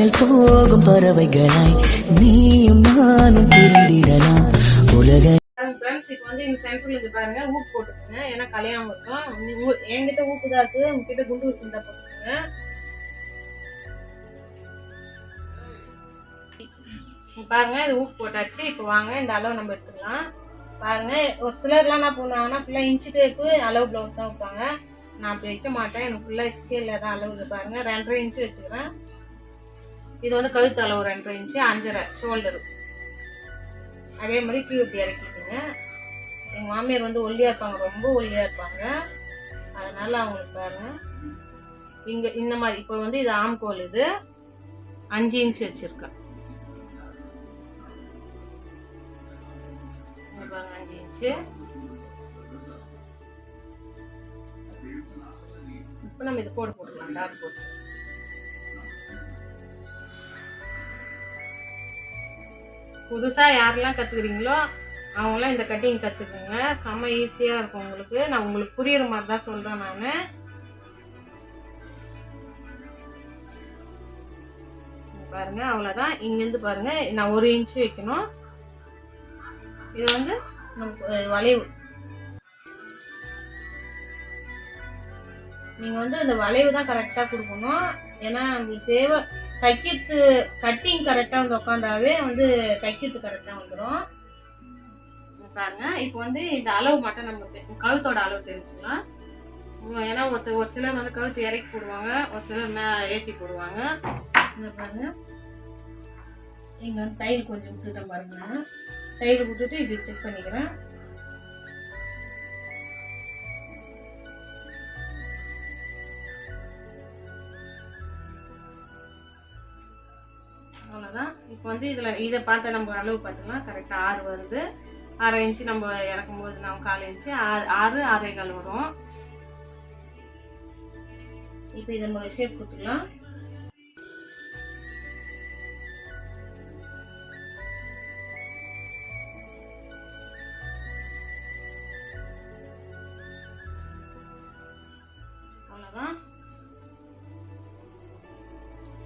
விண்ணை போகும் பறவைகளாய் நீயும் நானும் பிரிந்திடலாம் உலக இப்போ வந்து இந்த சென்டர்ல இருந்து பாருங்க. ஊப்பு போட்டுக்கோங்க ஏன்னா கலையாம இருக்கும் என்கிட்ட ஊப்பு தான் இருக்கு. உங்ககிட்ட குண்டு ஊசி இருந்தா போட்டுக்கோங்க பாருங்க இது ஊப்பு போட்டாச்சு. இப்போ வாங்க இந்த அளவு நம்ம எடுத்துக்கலாம். பாருங்க ஒரு சிலர்லாம் என்ன பண்ணுவாங்கன்னா ஃபுல்லாக இன்ச்சு டேப்பு அளவு ப்ளவுஸ் தான் வைப்பாங்க. நான் அப்படி வைக்க மாட்டேன். எனக்கு ஃபுல்லாக ஸ்கேலில் தான் அளவு இது பாருங்க ரெண்டரை இன்ச்சு வச்சுக்கிறேன். இது வந்து கழுத்தால் ஒரு ரெண்டரை இன்ச்சு அஞ்சரை ஷோல்டரு அதே மாதிரி கீழே இப்படி எங்கள் மாமியார் வந்து ஒல்லியாக இருப்பாங்க ரொம்ப ஒல்லியாக இருப்பாங்க. அதனால் அவங்களுக்கு பாருங்க. இங்கே இந்த மாதிரி இப்போ வந்து இது ஆம்கோல் இது. அஞ்சு இன்ச் வச்சுருக்கேன். அஞ்சு இன்ச்சு. இப்போ நம்ம இது போட போட்டுக்கலாம் டாட் போட்டு. புதுசாக யாரெல்லாம் கற்றுக்குறீங்களோ அவங்களாம் இந்த கட்டிங் கற்றுக்குங்க செம்ம ஈஸியாக இருக்கும் உங்களுக்கு. நான் உங்களுக்கு புரியுற மாதிரி தான் சொல்கிறேன் நான் பாருங்க அவ்வளோதான் இங்கேருந்து பாருங்க நான் ஒரு இன்ச்சு வைக்கணும். இது வந்து நமக்கு வளைவு. நீங்கள் வந்து இந்த வளைவு தான் கரெக்டாக கொடுக்கணும். ஏன்னா உங்களுக்கு தேவை தைக்கிறது கட்டிங் கரெக்டாக வந்து உட்காந்தாவே வந்து தைக்கிறது கரெக்டாக வந்துடும் பாருங்க. இப்போ வந்து இந்த அளவு மட்டும் நம்ம தெ- கழுத்தோட அளவு தெரிஞ்சுக்கலாம். ஏன்னா ஒருத்தர் ஒரு சிலர் வந்து கழுத்து இறக்கி போடுவாங்க ஒரு சிலர் மே ஏற்றி போடுவாங்க. இங்க பாருங்க. இங்கே வந்து தையல் கொஞ்சம் விட்டுட்டேன் பாருங்க. நான். தையல் விட்டுட்டு இது செக் பண்ணிக்கிறேன். இப்போ வந்து இதில் இதை பார்த்து நம்ம அளவு பார்த்தோம்னா கரெக்டாக ஆறு வருது அரை இன்ச்சு நம்ம இறக்கும்போது நம்ம கால் இன்ச்சு ஆறு ஆறு அரைகள் வரும். இப்போ இதை நம்ம ஷேப் கொடுத்துக்கலாம்.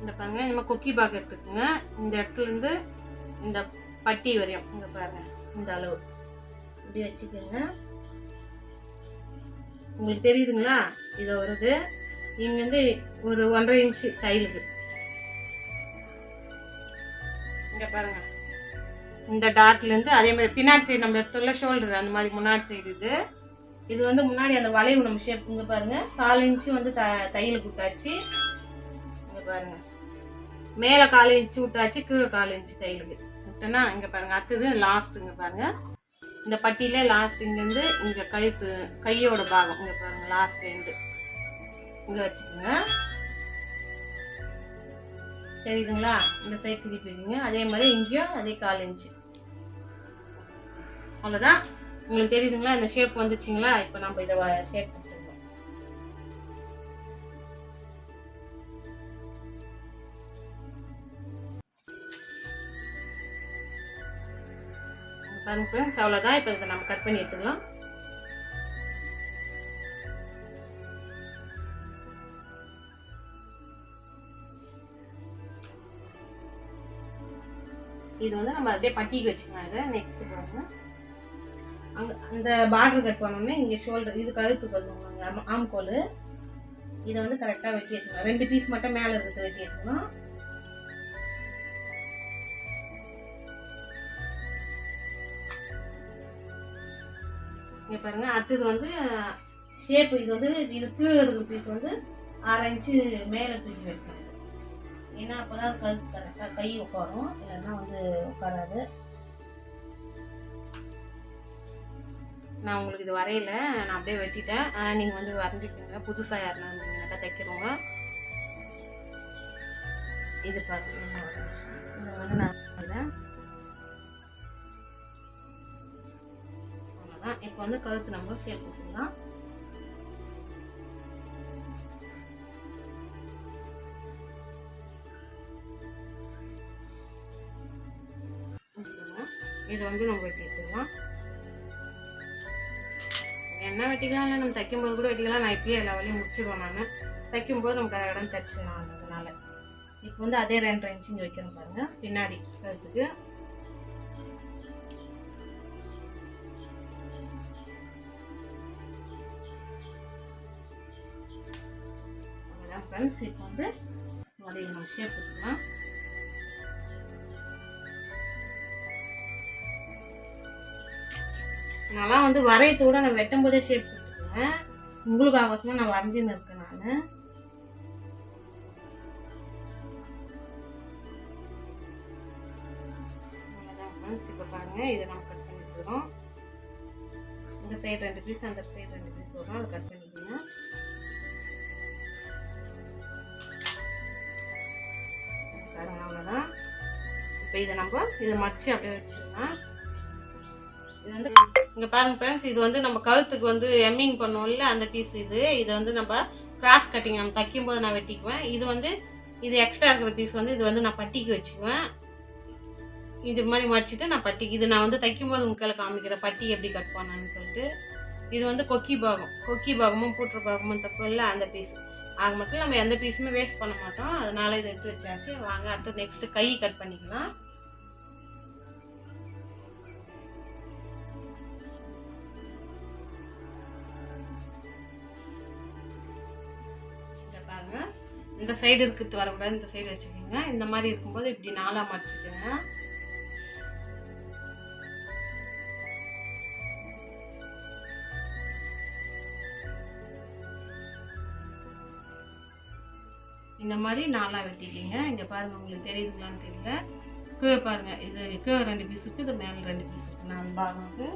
இந்த பாருங்க நம்ம கொக்கி பாக் எடுத்துக்கோங்க. இந்த இடத்துல இருந்து இந்த பட்டி வரையும். இங்க பாருங்க இந்த அளவு. இப்படி வச்சுக்கோங்க. உங்களுக்கு தெரியுதுங்களா? இதை வருது இங்கேருந்து ஒரு ஒன்றரை இன்ச்சு தையலுக்கு இங்க பாருங்க. இந்த டாட்லேருந்து அதே மாதிரி பின்னாடி சைடு நம்ம எடுத்துள்ள ஷோல்டர் அந்த மாதிரி முன்னாடி சைடு இது. இது வந்து முன்னாடி அந்த வளைவு நம்ம ஷேப் இங்கே பாருங்க. கால் இன்ச்சு வந்து த தையலுக்கு கொடுத்தாச்சு இங்கே பாருங்க. மேலே கால் இன்ச்சு விட்டாச்சு கீழே கால் இன்ச்சு தையலுக்கு. விட்டேன்னா இங்கே பாருங்க அடுத்தது லாஸ்ட்டுங்க பாருங்கள் பாருங்க. இந்த பட்டியிலே லாஸ்ட் இங்கேருந்து இங்கே கழுத்து கையோட பாகம் இங்கே பாருங்க லாஸ்ட் எண்டு இங்கே வச்சுக்கோங்க. தெரியுதுங்களா? இந்த சைடு திருப்பிங்க அதே மாதிரி இங்கேயும் அதே கால் இன்ச்சு. அவ்வளோதான் உங்களுக்கு தெரியுதுங்களா? இந்த ஷேப் வந்துச்சுங்களா? இப்போ நம்ம இதை ஷேப் பாருங்க ஃப்ரெண்ட்ஸ் அவ்வளோதான் இப்போ இதை நம்ம கட் பண்ணி எடுத்துக்கலாம். இது வந்து நம்ம அப்படியே பட்டிக்கு வச்சுக்கலாம். இதை நெக்ஸ்ட் பாருங்க. அங்கே அந்த பார்டர் கட் பண்ணோன்னே இங்கே ஷோல்டர் இது கழுத்து பண்ணுவாங்க ஆம்கோல் இதை வந்து கரெக்டாக வெட்டி எடுத்துக்கலாம். ரெண்டு பீஸ் மட்டும் மேலே இருக்கிறது வெட்டி எடுத்துக்கலாம். இங்கே பாருங்கள் அடுத்தது வந்து ஷேப் இது வந்து இது கீழே இருக்கிற பீஸ் வந்து அரை இன்ச்சு மேலே தூக்கி வைக்கணும். ஏன்னா அப்போ தான் கழுத்து கரெக்டாக கை உட்காரும். இல்லைன்னா வந்து உட்காராது. நான் உங்களுக்கு இது வரையில. நான் அப்படியே வெட்டிட்டேன். நீங்கள் வந்து வரைஞ்சிக்கோங்க. புதுசாக யாருன்னா இருந்தீங்கன்னாக்கா தைக்கிறவங்க. இது பாருங்க. இதை வந்து நான் வரைகிறேன் இப்போ வந்து கழுத்து நம்ம ஷேப் கொடுத்துக்கலாம் இது வந்து நம்ம வெட்டிக்கலாம் என்ன வெட்டிக்கலாம்? இல்லை நம்ம தைக்கும்போது கூட வெட்டிக்கலாம். நான் இப்பயே எல்லா வேலையும் முடிச்சிடுவோம் நான். தைக்கும்போது நம்ம இடம் தைச்சிடலாம் அதனால இப்போ வந்து அதே ரெண்டு இன்ச்சு வைக்கிறோம் பாருங்க. பின்னாடி கழுத்துக்கு. அவ்வளோதான் இப்போ வந்து அதை நம்ம ஷேப் கொடுக்கலாம் நான்லாம் வந்து வரையத்தோட நான் வெட்டும் போதே ஷேப் கொடுத்துருவேன். உங்களுக்கு அவசியமாக நான் வரைஞ்சின்னு இருக்கேன் நான். இப்போ பாருங்கள் இதை நம்ம கட் பண்ணிக்கிறோம் இந்த சைடு ரெண்டு பீஸ் அந்த சைடு ரெண்டு பீஸ் வரும். அதை கட் பண்ணிக்கோங்க. இப்போ இதை நம்ம இதை மடிச்சு அப்படியே வச்சிடலாம். இது வந்து இங்கே பாருங்க ஃப்ரெண்ட்ஸ் இது வந்து நம்ம கழுத்துக்கு வந்து எம்மிங் பண்ணுவோம்ல அந்த பீஸ் இது. இதை வந்து நம்ம கிராஸ் கட்டிங் நம்ம தைக்கும் போது நான் வெட்டிக்குவேன். இது வந்து இது எக்ஸ்ட்ரா இருக்கிற பீஸ் வந்து இது வந்து நான் பட்டிக்கு வச்சுக்குவேன். இது மாதிரி மடிச்சுட்டு நான் பட்டிக்கு இது நான் வந்து தைக்கும் போது உங்களுக்கு காமிக்கிறேன் பட்டி எப்படி கட் பண்ணான்னு சொல்லிட்டு. இது வந்து கொக்கி பாகம் கொக்கி பாகமும் பூற்று பாகமும் தப்பு இல்லை அந்த பீஸ் ஆக மட்டும் நம்ம எந்த பீஸுமே வேஸ்ட் பண்ண மாட்டோம். அதனால இதை எடுத்து வச்சாச்சு. வாங்க அடுத்து நெக்ஸ்ட்டு கை கட் பண்ணிக்கலாம். இந்த சைடு இருக்கிறது வரக்கூடாது இந்த சைடு வச்சுக்கோங்க. இந்த மாதிரி இருக்கும்போது இப்படி நாலாக மடிச்சுக்கோங்க இந்த மாதிரி நாலாக வெட்டிக்கிங்க. இங்கே பாருங்கள் உங்களுக்கு தெரியுதுங்களான்னு தெரியல. கீழே பாருங்கள் இது கீழே ரெண்டு பீஸ் இருக்குது இது மேலே ரெண்டு பீஸ் இருக்குது நான் பாருங்க.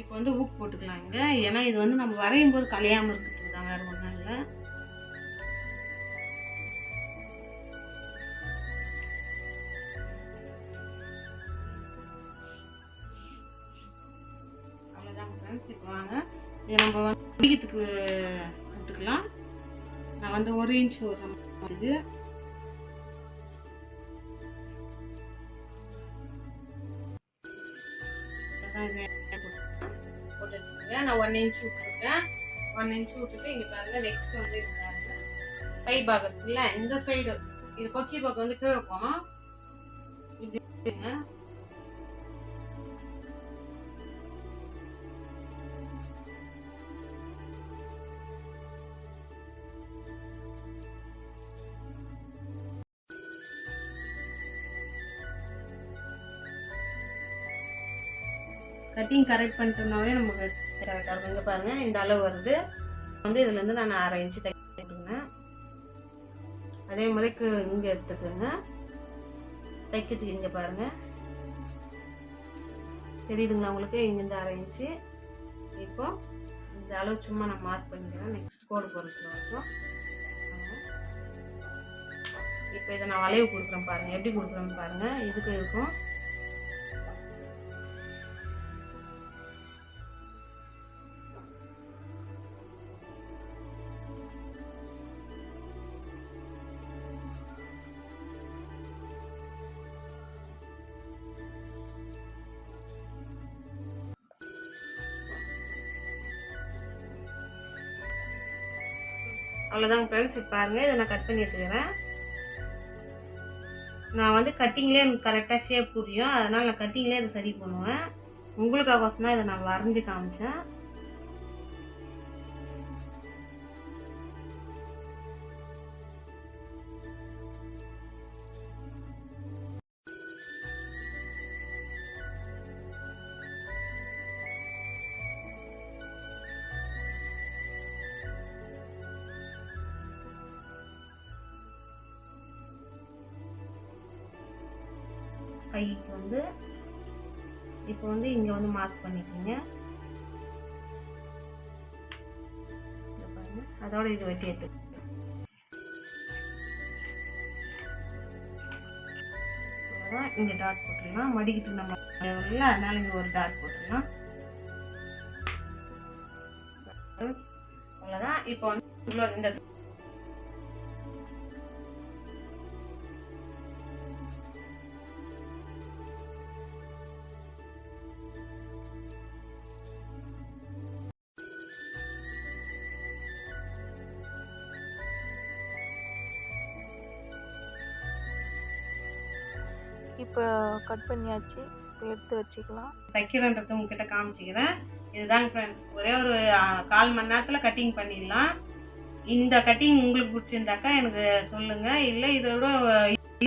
இப்போ வந்து ஊக்கு போட்டுக்கலாம் இங்கே. ஏன்னா இது வந்து நம்ம வரையும் போது கலையாமல் இருக்கிறது தான் வேறு ஒன்றும் இல்லை. அவ்வளோதான் ஃப்ரெண்ட்ஸ் இப்போ வாங்க. இதை நம்ம வந்து பிடிக்கிறதுக்கு போட்டுக்கலாம். நான் வந்து ஒரு இன்ச் ஒரு இது. Okay. ஒன் இன்ச் விட்டுருக்கேன் ஒன் இன்ச் விட்டுட்டு இங்கே பாருங்க நெக்ஸ்ட் வந்து இது பாருங்க. பை பாகத்துல இந்த சைடு இது கொக்கி பாகம் வந்து கீழே போனோம் இப்படிங்க கட்டிங் கரெக்ட் பண்ணிட்டோம்னாவே நமக்கு கரெக்டாக இருக்கும் இங்கே பாருங்கள் இந்த அளவு வருது. வந்து இதுலேருந்து நான் அரை இன்ச்சு தைக்கிட்டுங்க அதே மாதிரி இங்கே எடுத்துக்கோங்க. தைக்கிறதுக்கு இங்கே பாருங்கள் தெரியுதுங்களா உங்களுக்கு? இங்கேருந்து அரை இன்ச்சு இப்போ இந்த அளவு சும்மா நான் மார்க் பண்ணிக்கிறேன். நெக்ஸ்ட் கோடு போடுறதுல வரைக்கும் இப்போ இதை நான் வளைவு கொடுக்குறேன் பாருங்கள் எப்படி கொடுக்குறேன்னு பாருங்கள் இதுக்கு இருக்கும். அவ்வளோதாங்க ஃப்ரெண்ட்ஸ் இப்போ பாருங்கள் இதை நான் கட் பண்ணி எடுத்துக்கிறேன். நான் வந்து கட்டிங்லேயே எனக்கு கரெக்டாக ஷேப் புரியும். அதனால் நான் கட்டிங்லேயே இதை சரி பண்ணுவேன். உங்களுக்காக தான் இதை நான் வரைஞ்சி காமிச்சேன். கைக்கு வந்து இப்போ வந்து இங்கே வந்து மார்க் பண்ணிக்கோங்க. அதோட இது வெட்டி எடுத்து இங்கே டாட் போட்டுடலாம். மடிக்கிட்டு நம்ம இல்லை அதனால இங்கே ஒரு டாட் போட்டுடலாம். அவ்வளோதான் இப்போ வந்து இவ்வளோ இந்த இப்போ கட் பண்ணியாச்சு. இப்போ எடுத்து வச்சுக்கலாம். தைக்கிறன்றது உங்ககிட்ட காமிச்சிக்கிறேன். இதுதாங்க ஃப்ரெண்ட்ஸ் ஒரே ஒரு கால் மணி நேரத்தில் கட்டிங் பண்ணிடலாம். இந்த கட்டிங் உங்களுக்கு பிடிச்சிருந்தாக்கா எனக்கு சொல்லுங்கள் இல்லை இதோட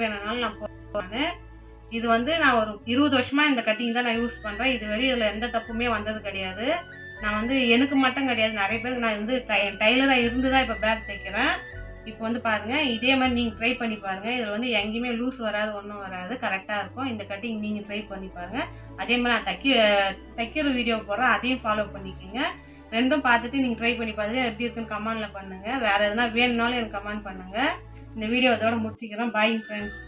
வேணும்னாலும் நான் போடுவேன் இது வந்து நான் ஒரு இருபது வருஷமாக இந்த கட்டிங் தான் நான் யூஸ் பண்ணுறேன் இது வரையும் இதில் எந்த தப்புமே வந்தது கிடையாது. நான் வந்து எனக்கு மட்டும் கிடையாது. நிறைய பேருக்கு நான் வந்து டைலராக இருந்து தான் இப்போ பேக் தைக்கிறேன். இப்போ வந்து பாருங்கள் இதே மாதிரி நீங்கள் ட்ரை பண்ணி பாருங்கள் இதில் வந்து எங்கேயுமே லூஸ் வராது ஒன்றும் வராது. கரெக்டாக இருக்கும். இந்த கட்டிங் நீங்கள் ட்ரை பண்ணி பாருங்கள் அதே மாதிரி நான் தைக்க தைக்கிற வீடியோ போடுறேன். அதையும் ஃபாலோ பண்ணிக்கோங்க. ரெண்டும் பார்த்துட்டு நீங்கள் ட்ரை பண்ணி பார்த்துட்டு எப்படி இருக்குன்னு கமெண்டில் பண்ணுங்கள் வேறு எதுனா வேணும்னாலும் எனக்கு கமெண்ட் பண்ணுங்கள் இந்த வீடியோ இதோட முடிச்சுக்கிறேன். Bye friends